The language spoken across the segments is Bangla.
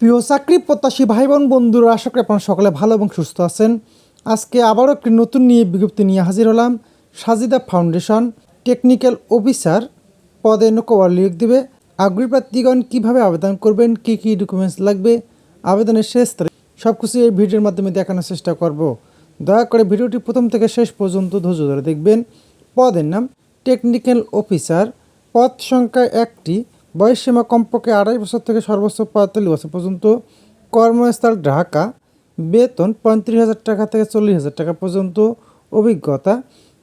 প্রিয় চাকরি প্রত্যাশী ভাই বোন বন্ধুরা, আশা করি আপনারা সকলে ভালো এবং সুস্থ আছেন। আজকে আবারও একটি নতুন নিয়ে বিজ্ঞপ্তি নিয়ে হাজির হলাম। সাজিদা ফাউন্ডেশন টেকনিক্যাল অফিসার পদে নৌকোয়ার নিয়োগ দেবে। আগ্রহী প্রার্থীগণ কীভাবে আবেদন করবেন, কী কী ডকুমেন্টস লাগবে, আবেদনের শেষ তারিখ সব কিছু এই ভিডিওর মাধ্যমে দেখানোর চেষ্টা করব। দয়া করে ভিডিওটি প্রথম থেকে শেষ পর্যন্ত ধৈর্য ধরে দেখবেন। পদের নাম টেকনিক্যাল অফিসার। পদ সংখ্যা একটি। বয়সসীমা কমপক্ষে আড়াই বছর থেকে সর্বোচ্চ পঁয়তাল্লিশ বছর পর্যন্ত কর্মস্থল ঢাকা। বেতন পঁয়ত্রিশ হাজার টাকা থেকে চল্লিশ হাজার টাকা পর্যন্ত অভিজ্ঞতা।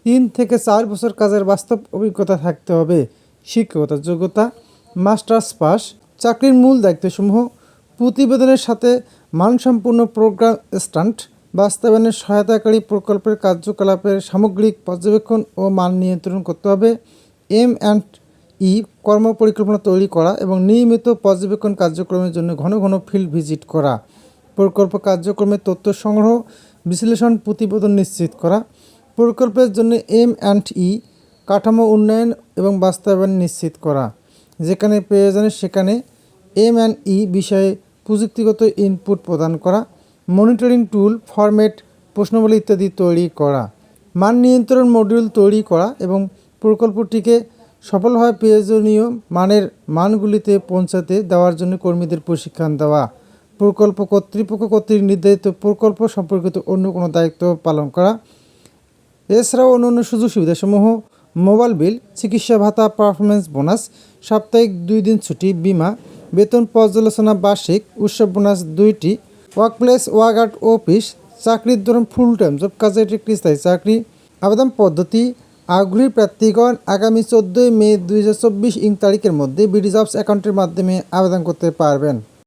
তিন থেকে চার বছর কাজের বাস্তব অভিজ্ঞতা থাকতে হবে। শিক্ষকতার যোগ্যতা, মাস্টার্স পাস, চাকরির মূল দায়িত্বসমূহ, প্রতিবেদনের সাথে মানসম্পূর্ণ প্রোগ্রাম স্টান্ট, বাস্তবায়নের সহায়তাকারী প্রকল্পের কার্যকলাপের সামগ্রিক পর্যবেক্ষণ ও মান নিয়ন্ত্রণ করতে হবে। এম অ্যান্ড ই কর্ম পরিকল্পনা তৈরি করা এবং নিয়মিত পর্যবেক্ষণ কার্যক্রমের জন্য ঘন ঘন ফিল্ড ভিজিট করা, প্রকল্প কার্যক্রমের তথ্য সংগ্রহ, বিশ্লেষণ প্রতিবেদন নিশ্চিত করা, প্রকল্পের জন্য এম অ্যান্ড ই কাঠামো উন্নয়ন এবং বাস্তবায়ন নিশ্চিত করা, যেখানে প্রয়োজনে সেখানে এম অ্যান্ড ই বিষয়ে প্রযুক্তিগত ইনপুট প্রদান করা মনিটরিং টুল ফরম্যাট প্রশ্নবলী ইত্যাদি তৈরি করা, মান নিয়ন্ত্রণ মডিউল তৈরি করা এবং প্রকল্পটিকে সফলভাবে প্রয়োজনীয় মানের মানগুলিতে পৌঁছাতে দেওয়ার জন্য কর্মীদের প্রশিক্ষণ দেওয়া। প্রকল্প কর্তৃপক্ষ কর্তৃক নির্ধারিত প্রকল্প সম্পর্কিত অন্য কোনো দায়িত্ব পালন করা। এছাড়াও অন্যান্য সুযোগ সুবিধাসমূহ, মোবাইল বিল, চিকিৎসা ভাতা পারফরমেন্স বোনাস, সাপ্তাহিক দুই দিন ছুটি, বিমা, বেতন পর্যালোচনা বার্ষিক, উৎসব বোনাস দুইটি, ওয়ার্কপ্লেস ওয়ার্কআউট অফিস, চাকরির ধরন ফুল টাইম জব কাজের একটি স্থায়ী চাকরি, আবেদন পদ্ধতি আগ্রহী প্রার্থীগণ আগামী চোদ্দোই মে দুই হাজার চব্বিশ ইং তারিখের মধ্যে বিডি জবস অ্যাকাউন্টের মাধ্যমে আবেদন করতে পারবেন।